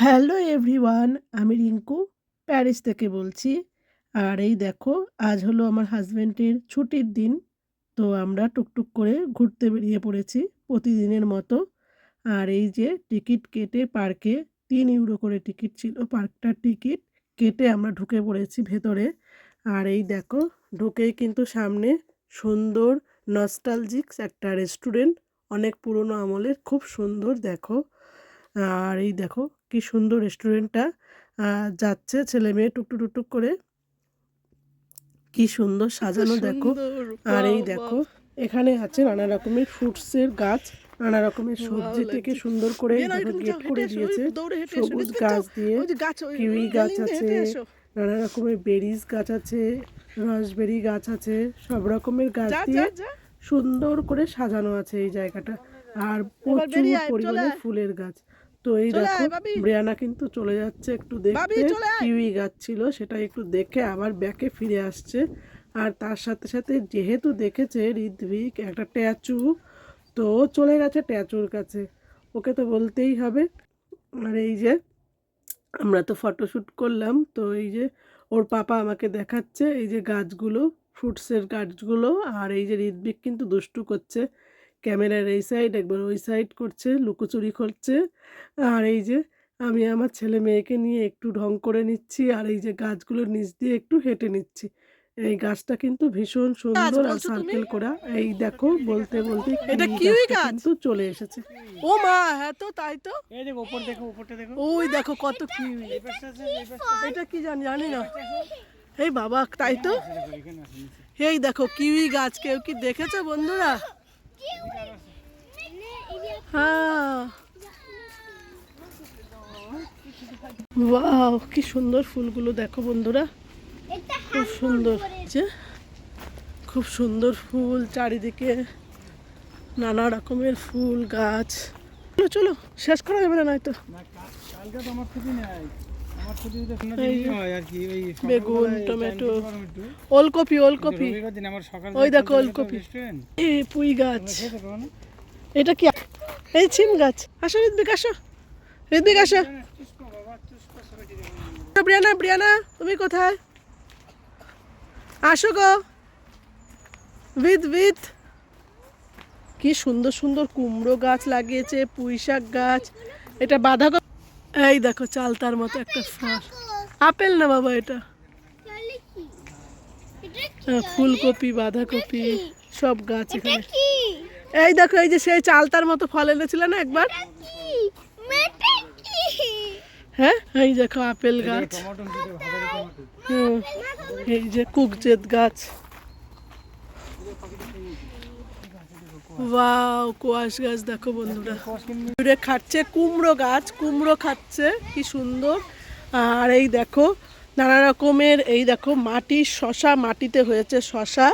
Hello everyone, আমি Rinku, Paris থেকে বলছি। আর এই দেখো, আজ হলো আমার হাজব্যান্ডের ছুটির দিন, তো আমরা টুকটুক করে ঘুরতে বেরিয়ে পড়েছি প্রতিদিনের মতো। আর এই যে টিকিট কেটে পার্কে, তিন ইউরো করে টিকিট ছিল পার্কটার টিকিট কেটে আমরা ঢুকে পড়েছি ভেতরে। আর এই দেখো, ঢুকেই কিন্তু সামনে সুন্দর নস্টালজিক্স একটা রেস্টুরেন্ট অনেক পুরনো আমলের, খুব সুন্দর দেখো। আর এই দেখো কি সুন্দর রেস্টুরেন্টটা যাচ্ছে ছেলে মেয়ে টুকটুক টুকটুক করে। কি সুন্দর সাজানো দেখো। আর এই দেখো এখানে আছে নানা রকমের ফ্রুটসের গাছ নানা রকমের সবজি থেকে সুন্দর করে গেট করে দিয়েছে। সবুজ গাছ দিয়ে কিউই গাছ আছে নানা রকমের বেরিজ গাছ আছে রসবেরি গাছ আছে সব রকমের গাছ দিয়ে সুন্দর করে সাজানো আছে এই জায়গাটা। আর প্রচুর পরিমাণে ফুলের গাছ। তো এই দেখো ব্রিয়ানা কিন্তু চলে যাচ্ছে একটু দেখতে। কিউই গাছ ছিল সেটা একটু দেখে আবার ব্যাকে ফিরে আসছে। আর তার সাথে সাথে যেহেতু দেখেছে ঋদ্বিক একটা ট্যাচু তো চলে গেছে ট্যাচুর কাছে। ওকে তো বলতেই হবে। আর এই যে আমরা তো ফটোশ্যুট করলাম তো এই যে ওর পাপা আমাকে দেখাচ্ছে এই যে গাছগুলো ফ্রুটসের গাছগুলো আর এই যে ঋদ্বিক কিন্তু দুষ্টু করছে। ক্যামেরার এই সাইড একবার ওই সাইড করছে লুকোচুরি করছে। আর এই যে আমি আমার ছেলে মেয়েকে নিয়ে একটু ঢং করে নিচ্ছি আর এই যে গাছগুলোর নিচ দিয়ে একটু হেঁটে নিচ্ছি। এই গাছটা কিন্তু ভীষণ সুন্দর আর সার্কেল করা। এই দেখো বলতে বলতে এটা কিউই গাছ? কিন্তু চলে এসেছে। ও মা হ্যাঁ তো তাই তো। এই দেখো উপর দেখো উপরটা দেখো। ওই দেখো কত কিউই। এই পাশটা আছে এই পাশটা এটা কি জানি জানি না। এই বাবা তাই তো। এই দেখো কিউই গাছ কেউ কি দেখেছ বন্ধুরা? ওয়াও, কি সুন্দর ফুলগুলো দেখো বন্ধুরা। খুব সুন্দর। খুব সুন্দর ফুল, চারিদিকে নানা রকমের ফুল, গাছ। চলো শেষ করা যাবে না নয়তো। আমার ছুটি নেই। এই বেগুন, টমেটো। ওলকপি ওলকপি ওই দেখো ওলকপি। চলতে restaurant। এ পুঁই গাছ? এটা কি এই সিম গাছ আসো ঋদ্বিক আসো ঋদ্বিক আসো? ব্রিয়ানা ব্রিয়ানা তুমি কোথায় আসো গো উইথ উইথ কি সুন্দর সুন্দর কুমড়ো গাছ লাগিয়েছে পুঁই শাক গাছ এটা বাঁধাকপি এই দেখো চালতার মতো একটা ফল আপেল না বাবা এটা? হ্যাঁ, ফুলকপি বাঁধাকপি সব গাছ এখানে। এই দেখো এই যে সেই চালতার মতো ফল এনেছিল না একবার? হ্যাঁ এই দেখো আপেল গাছ। এই যে কুকজেত গাছ। ওয়াও কোয়াশ গাছ দেখো বন্ধুরা। দূরে খাচ্ছে কুমড়ো গাছ কুমড়ো খাচ্ছে কি সুন্দর। আর এই দেখো নানা রকমের এই দেখো মাটির শশা মাটিতে হয়েছে শশা।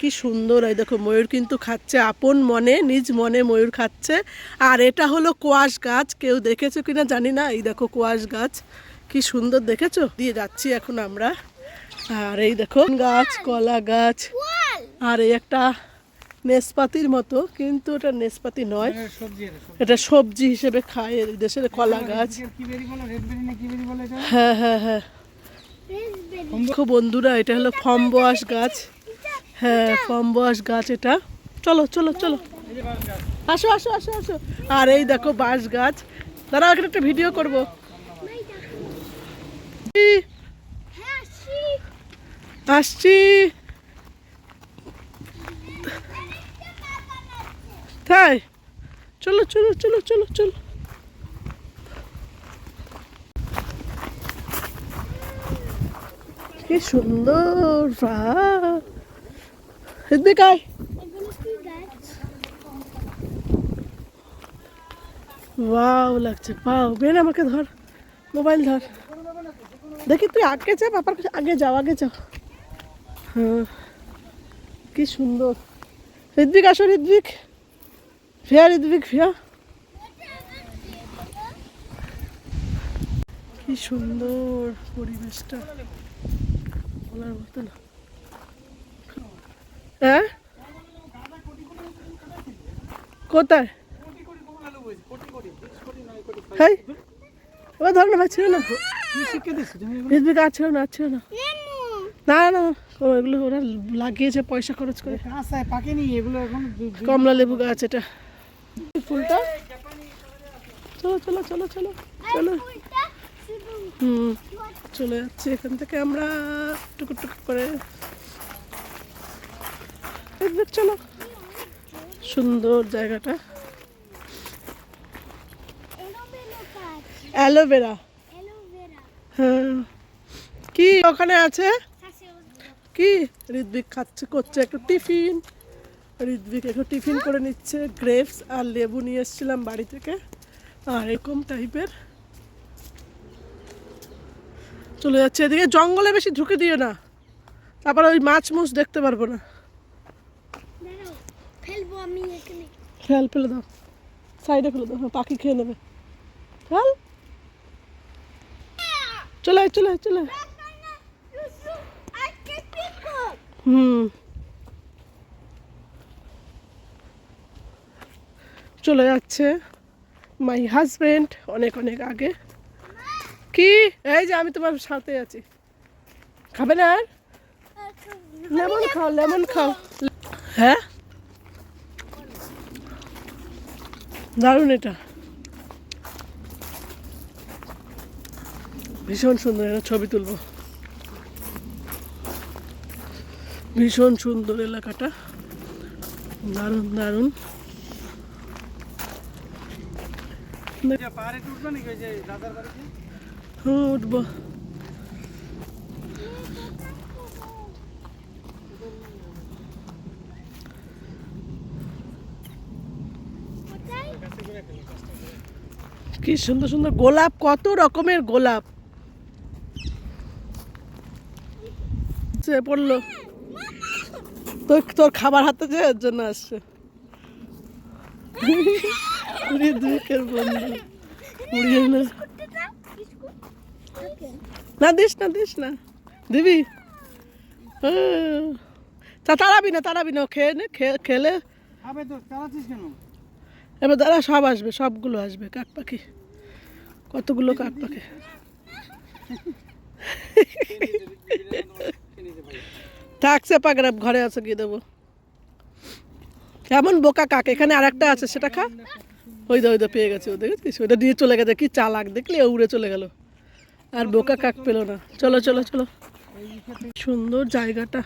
কি সুন্দর এই দেখো ময়ূর কিন্তু খাচ্ছে আপন মনে নিজ মনে ময়ূর খাচ্ছে। আর এটা হলো কোয়াশ গাছ কেউ দেখেছ কিনা জানি না এই দেখো কোয়াশ গাছ কি সুন্দর দেখেছ? দিয়ে যাচ্ছি এখন আমরা। আর এই দেখো গাছ কলা গাছ আর এই একটা নেসপাতির মতো কিন্তু এটা নেসপাতি নয়। এটা সবজি হিসেবে খায় দেশের কলা গাছ। হ্যাঁ হ্যাঁ হ্যাঁ। দেখো বন্ধুরা এটা হলো ফম্বোয়াস গাছ। হ্যাঁ ফম্বোয়াস গাছ এটা। চলো চলো চলো। আসো আসো আসো আসো। আর এই দেখো বাঁশ গাছ। দাঁড়াও এখানে একটা ভিডিও করব। আসছি। তাই চলো চলো চলো চলো চলো। কি সুন্দর এদিকে আয়। লাগছে। পাও বেন আমাকে ধর। মোবাইল ধর। দেখি তুই আগে যা, বাবার কাছে আগে যাও আগে যাও। হ্যাঁ কি সুন্দর। ঋদ্বিক আসো ঋদ্বিক ফিয়া ঋদ্বিক ফিয়া? কি সুন্দর পরিবেশটা। বলার মতো না হ্যাঁ? কোথায়? হাই এবার ধরো না ভাই ছিল না কি শিক্ষা দিচ্ছি তুমি এগুলো? ঋদ্বিক আর ছিল না আর ছিল না। না না ও এগুলো ওরা লাগিয়েছে পয়সা খরচ করে। কাঁচায় পাকেনি এগুলো এখন কমলা লেবু গাছ এটা। ফুলটা? চলো চলো চলো চলো চলো। হুম চলে যাচ্ছি এখান থেকে আমরা টুকুর টুকুর করে। চলো। সুন্দর জায়গাটা। অ্যালোভেরা হ্যাঁ। কি ওখানে আছে? কি? ঋদ্বিক খাচ্ছে করছে একটু টিফিন। ঋদ্বিক একটু টিফিন করে নিচ্ছে গ্রেপস আর লেবু নিয়ে এসেছিলাম বাড়ি থেকে। আর এরকম টাইপের। চলে যাচ্ছে এদিকে জঙ্গলে বেশি ঢুকে দিও না। তারপর ওই মাছ মুছ দেখতে পারব না। ফেলব আমি এখানে। ফেল ফেলে দাও। সাইডে ফেলে দাও হ্যাঁ, পাখি খেয়ে নেবে। ফেল। চলে চলে চলে। হুম। চলে যাচ্ছে। মাই হাজবেন্ড অনেক অনেক আগে। কি? এই যে আমি তোমার সাথে আছি। খাবে না আর? লেমন খাও লেমন খাও। হ্যাঁ? দারুণ এটা। ভীষণ সুন্দর একটা ছবি তুলবো। ভীষণ সুন্দর এলাকাটা। দারুণ দারুণ। যে পাহাড়ে উঠবে। কি সুন্দর সুন্দর গোলাপ কত রকমের গোলাপ। সে পড়ল। তোর তোর খাবার হাতে যে জন্য আসছে। ঋদ্বিকের বন্ধু। উড়িয়ে না না দিস না দিস না। দিবি। তা তাড়াবি না তাড়াবি না। খেয়ে নে খেলে। এবার দাদা সব আসবে সবগুলো আসবে কাক পাখি। কতগুলো কাক পাখি। থাকছে পাগরাব ঘরে আছে গিয়ে দেবো। কেমন বোকা কাক? এখানে আর একটা আছে সেটা খা। ওই দা ওই দা পেয়ে গেছে ও, দেখেছিস? ওইটা দিয়ে চলে গেছে। কি চালাক, দেখলে? উড়ে চলে গেল। আর বোকা কাক পেল না। চলো চলো চলো। সুন্দর জায়গাটা।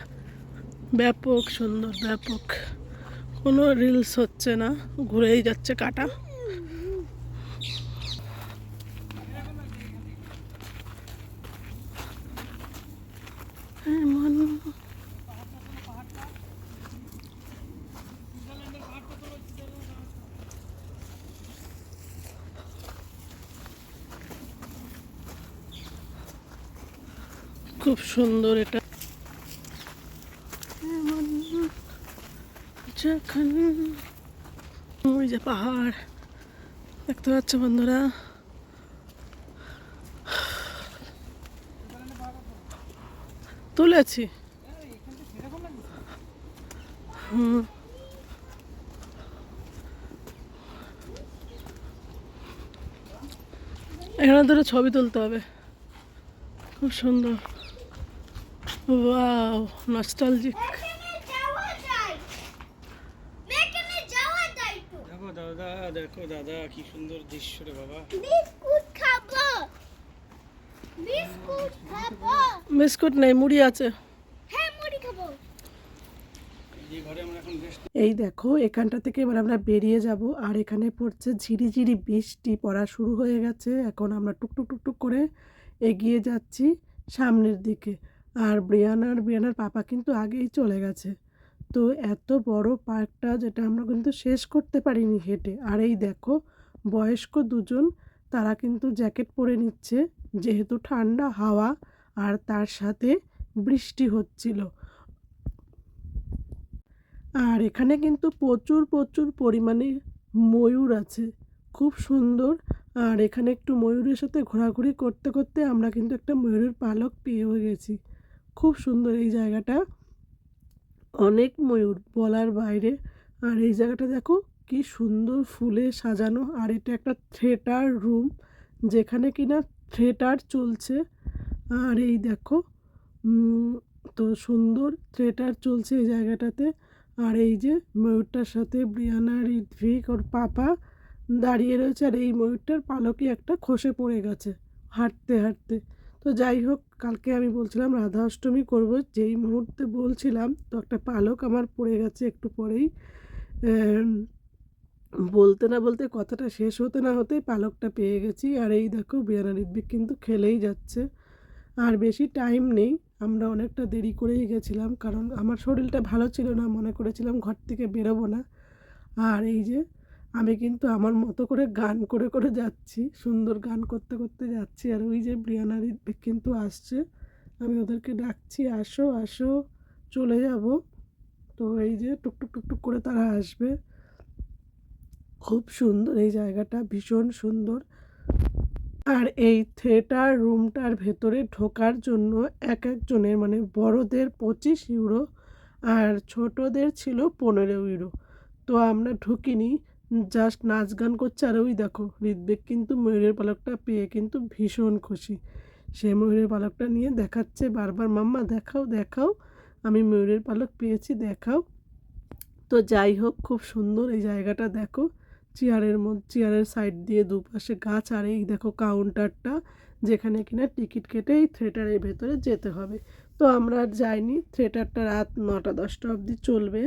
ব্যাপক, সুন্দর, ব্যাপক। কোনো রিলস হচ্ছে না। ঘুরেই যাচ্ছে কাটা এমন খুব সুন্দর এটা ওই যে পাহাড় দেখতে পাচ্ছ বন্ধুরা। তুলেছি। হুম। এখানে ধরে ছবি তুলতে হবে। খুব সুন্দর। ওয়াও নস্টালজিক এখানে যাওয়া যায় এখানে যাওয়া যায় তো দেখো দাদা দেখো দাদা কি সুন্দর দৃশ্য রে বাবা। বিস্কুট খাব। বিস্কুট খাব। বিস্কুট নেই মুড়ি আছে। হ্যাঁ মুড়ি খাব। যে ঘরে আমরা এখন বেশ এই দেখো এখানটা থেকে এবার আমরা বেরিয়ে যাব আর এখানে পড়ছে ঝিরিঝিরি বৃষ্টি পড়া শুরু হয়ে গেছে। এখন আমরা টুকটুক টুকটুক করে এগিয়ে যাচ্ছি সামনের দিকে। আর ব্রিয়ানার ব্রিয়ানার পাপা কিন্তু আগেই চলে গেছে। তো এত বড় পার্কটা যেটা আমরা কিন্তু শেষ করতে পারিনি হেঁটে। আর এই দেখো, বয়স্ক দুজন, তারা কিন্তু জ্যাকেট পরে নিচ্ছে, যেহেতু ঠান্ডা হাওয়া, আর তার সাথে বৃষ্টি হচ্ছিল। আর এখানে কিন্তু প্রচুর প্রচুর পরিমাণে ময়ূর আছে, খুব সুন্দর। আর এখানে একটু ময়ূরের সাথে ঘোরাঘুরি করতে করতে আমরা কিন্তু একটা ময়ূরের পালক পেয়েও গেছি। খুব সুন্দর এই জায়গাটা। অনেক ময়ূর বলার বাইরে। আর এই জায়গাটা দেখো, কি সুন্দর ফুলে সাজানো। আর এটা একটা থিয়েটার রুম, যেখানে কিনা থিয়েটার চলছে। আর এই দেখো তো সুন্দর থিয়েটার চলছে এই জায়গাটাতে। আর এই যে ময়ূরটার সাথে ব্রিয়ানা, ঋত্বিক, ওর পাপা দাঁড়িয়ে রয়েছে। আর এই ময়ূরটার পালকে একটা খসে পড়ে গেছে, হাঁটতে হাঁটতে। তো যাই হোক কালকে আমি বলছিলাম রাধা অষ্টমী করব, যেই মুহূর্তে বলছিলাম, তো একটা পালক আমার পড়ে গেছে একটু পরেই। বলতে না বলতে কথাটা শেষ হতে না হতেই পালকটা পেয়ে গেছি, আর এই দেখো বিয়ানা ঋদ্বিক কিন্তু খেলেই যাচ্ছে। আর বেশি টাইম নেই, আমরা অনেকটা দেরি করেই গেছিলাম, কারণ আমার শরীরটা ভালো ছিল না, মনে করেছিলাম ঘর থেকে বেরোবো না। আর এই যে আমি কিন্তু আমার মতো করে গান করে করে যাচ্ছি, সুন্দর গান করতে করতে যাচ্ছি। আর ওই যে ব্রিয়ানা ঋদ্বিক কিন্তু আসছে। আমি ওদেরকে ডাকছি, আসো আসো, চলে যাব। তো এই যে টুকটুক টুকটুক করে তারা আসবে। খুব সুন্দর এই জায়গাটা, ভীষণ সুন্দর। আর এই থিয়েটার রুমটার ভেতরে ঢোকার জন্য এক একজনের মানে বড়দের পঁচিশ ইউরো আর ছোটদের ছিল পনেরো ইউরো। তো আমরা ঢুকিনি। জাস্ট নাচ গান করছে আর ওই দেখো ঋদ্বিক কিন্তু ময়ূরের পালকটা পেয়ে কিন্তু ভীষণ খুশি। সে ময়ূরের পালকটা নিয়ে দেখাচ্ছে বারবার, মাম্মা, দেখাও দেখাও, আমি ময়ূরের পালক পেয়েছি, দেখাও। তো যাই হোক, খুব সুন্দর এই জায়গাটা দেখো। চেয়ারের মধ্যে চেয়ারের সাইড দিয়ে দুপাশে গাছ আর এই দেখো কাউন্টারটা, যেখানে কিনা টিকিট কেটে এই থিয়েটারের ভেতরে যেতে হবে। তো আমরা আর যাইনি, থিয়েটারটা রাত নটা, দশটা অবধি চলবে।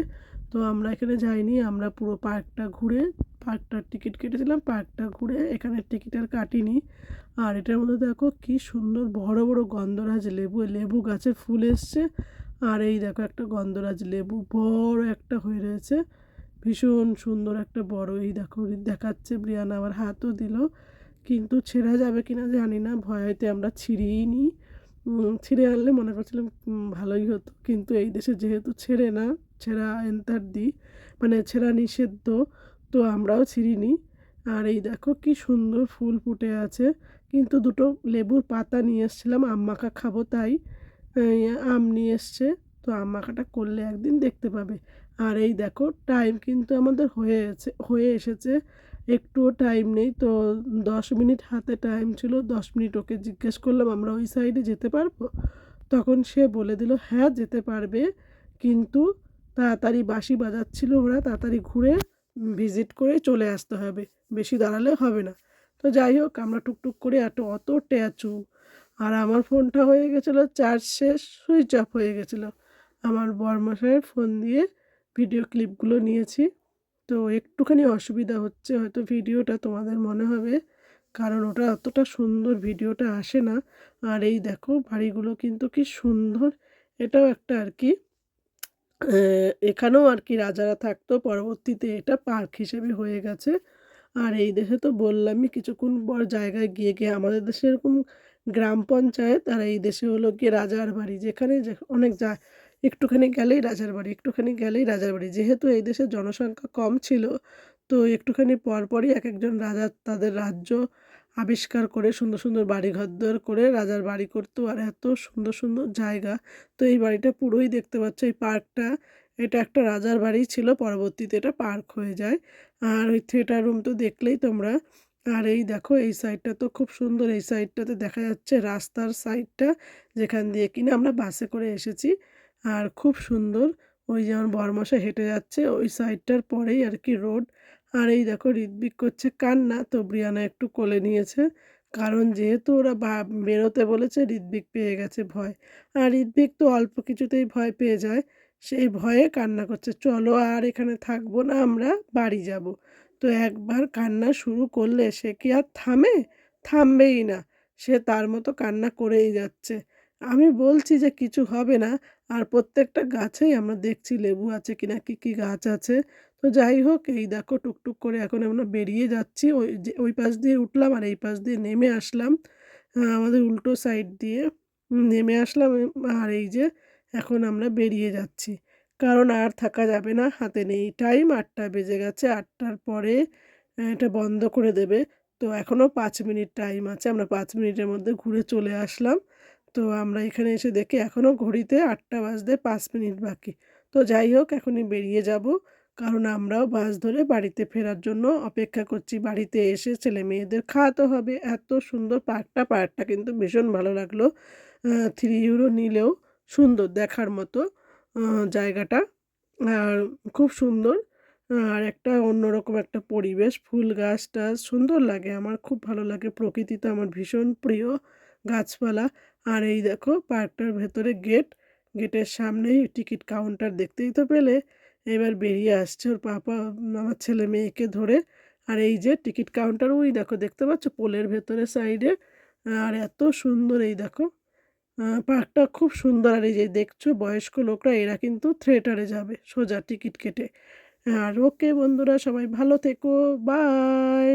তো আমরা এখানে যাইনি, আমরা পুরো পার্কটা ঘুরে, পার্কটার টিকিট কেটেছিলাম, পার্কটা ঘুরে এখানে টিকিট আর কাটিনি। আর এটার মধ্যে দেখো কি সুন্দর বড় বড় গন্ধরাজ লেবু লেবু গাছের ফুল এসছে। আর এই দেখো একটা গন্ধরাজ লেবু, বড় একটা হয়ে রয়েছে, ভীষণ সুন্দর একটা বড়। এই দেখো, দেখাচ্ছে ব্রিয়ানা আবার হাতও দিল, কিন্তু ছেঁড়া যাবে কিনা জানি না, ভয়েতে আমরা ছিঁড়েই নিই ছিঁড়ে আনলে মনে করছিলাম ভালোই হতো, কিন্তু এই দেশে যেহেতু ছেড়ে না ছেঁড়া এন্তার দিই। মানে ছেঁড়া নিষিদ্ধ, তো আমরাও ছিঁড়িনি। আর এই দেখো কি সুন্দর ফুল ফুটে আছে। কিন্তু দুটো লেবুর পাতা নিয়ে এসেছিলাম আম মাখা খাব তাই আম নিয়ে এসছে। তো আম মাখাটা করলে একদিন দেখতে পাবে। আর এই দেখো টাইম কিন্তু আমাদের হয়ে এসে হয়ে এসেছে। একটুও টাইম নেই, তো দশ মিনিট হাতে টাইম ছিল, দশ মিনিট ওকে জিজ্ঞেস করলাম, আমরা ওই সাইডে যেতে পারব? তখন সে বলে দিল হ্যাঁ যেতে পারবে। কিন্তু তাড়াতাড়ি বাঁশি বাজাচ্ছিল ওরা, তাড়াতাড়ি ঘুরে ভিজিট করে চলে আসতে হবে। বেশি দাঁড়ালে হবে না। তো যাই হোক, আমরা টুকটুক করে এত অত ট্যাচু। আর আমার ফোনটা হয়ে গেছিল চার্জ শেষ, সুইচ অফ হয়ে গেছিল। আমার বরমশাইয়ের ফোন দিয়ে ভিডিও ক্লিপগুলো নিয়েছি। তো একটুখানি অসুবিধা হচ্ছে, হয়তো ভিডিওটা তোমাদের মনে হবে। কারণ ওটা অতটা সুন্দর ভিডিওটা আসে না। আর এই দেখো, বাড়িগুলো কিন্তু কি সুন্দর। এটাও একটা আর কি। এখানেও আর কি রাজারা থাকতো। পরবর্তীতে এটা পার্ক হিসেবে হয়ে গেছে। আর এই দেশে তো বললামই, কিছুক্ষণ পর জায়গায় গিয়ে গিয়ে আমাদের দেশে এরকম গ্রাম পঞ্চায়েত, আর এই দেশে হলো গিয়ে রাজার বাড়ি। যেখানে অনেক যা, একটুখানি গেলেই রাজার বাড়ি, একটুখানি গেলেই রাজার বাড়ি। যেহেতু এই দেশে জনসংখ্যা কম ছিল, তো একটুখানি পরপরই এক একজন রাজা তাদের রাজ্য আবিষ্কার করে, সুন্দর সুন্দর বাড়ি ঘরদোর করে রাজার বাড়ি করতো আর এত সুন্দর সুন্দর জায়গা। তো এই বাড়িটা পুরোই দেখতে পাচ্ছ, এই পার্কটা, এটা একটা রাজার বাড়ি ছিল, পরবর্তীতে এটা পার্ক হয়ে যায়। আর ওই থিয়েটার রুম তো দেখলেই তোমরা। আর এই দেখো, এই সাইডটা তো খুব সুন্দর, এই সাইডটাতে দেখা যাচ্ছে রাস্তার সাইডটা, যেখান দিয়ে কিনা আমরা বাসে করে এসেছি। আর খুব সুন্দর, ওই যেমন বরমশা হেঁটে যাচ্ছে, ওই সাইডটার পরেই আর কি রোড। আর এই দেখো ঋদ্বিক করছে কান্না। তো ব্রিয়ানা একটু কোলে নিয়েছে। কারণ যেহেতু ওরা বা, বেরোতে বলেছে ঋদ্বিক পেয়ে গেছে ভয়। আর ঋদ্বিক তো অল্প কিছুতেই ভয় পেয়ে যায়। সেই ভয়ে কান্না করছে। চলো আর এখানে থাকব না, আমরা বাড়ি যাব। তো একবার কান্না শুরু করলে সে কি আর থামে? থামবেই না। সে তার মতো কান্না করেই যাচ্ছে। আমি বলছি যে কিছু হবে না। আর প্রত্যেকটা গাছেই আমরা দেখছি লেবু আছে কিনা, কি কি গাছ আছে। তো যাই হোক, এই দেখো টুকটুক করে এখন আমরা বেরিয়ে যাচ্ছি। ওই ওই পাশ দিয়ে উঠলাম আর এই পাশ দিয়ে নেমে আসলাম আমাদের উল্টো সাইড দিয়ে। নেমে আসলাম আর এই যে এখন আমরা বেরিয়ে যাচ্ছি। কারণ আর থাকা যাবে না, হাতে নেই টাইম আটটা বেজে গেছে, আটটার পরে এটা বন্ধ করে দেবে। তো এখনও পাঁচ মিনিট টাইম আছে, আমরা পাঁচ মিনিটের মধ্যে ঘুরে চলে আসলাম। তো আমরা এখানে এসে দেখি এখনও ঘড়িতে আটটা বাজতে পাঁচ মিনিট বাকি। তো যাই হোক, এখনই বেরিয়ে যাব। কারণ আমরাও বাস ধরে বাড়িতে ফেরার জন্য অপেক্ষা করছি। বাড়িতে এসে ছেলে মেয়েদের খাওয়াতে হবে। এত সুন্দর পার্কটা পার্কটা কিন্তু ভীষণ ভালো লাগল। থ্রি ইউরো নিলেও সুন্দর দেখার মতো জায়গাটা। আর খুব সুন্দর। আর একটা অন্যরকম একটা পরিবেশ, ফুল গাছ টাছ সুন্দর লাগে। আমার খুব ভালো লাগে। প্রকৃতি তো আমার ভীষণ প্রিয় গাছপালা। আর এই দেখো, পার্কটার ভেতরে গেট। গেটের সামনেই টিকিট কাউন্টার দেখতেই তো পেলে। এবার বেরিয়ে আসছে ওর পাপা, আমার ছেলে মেয়েকে ধরে। আর এই যে টিকিট কাউন্টার, ওই দেখো দেখতে পাচ্ছ পোলের ভেতরে সাইডে। আর এত সুন্দর এই দেখো। পার্কটা খুব সুন্দর। আর এই যে দেখছ বয়স্ক লোকরা, এরা কিন্তু থিয়েটারে যাবে সোজা টিকিট কেটে। আর ওকে বন্ধুরা সবাই ভালো থেকো। বাই!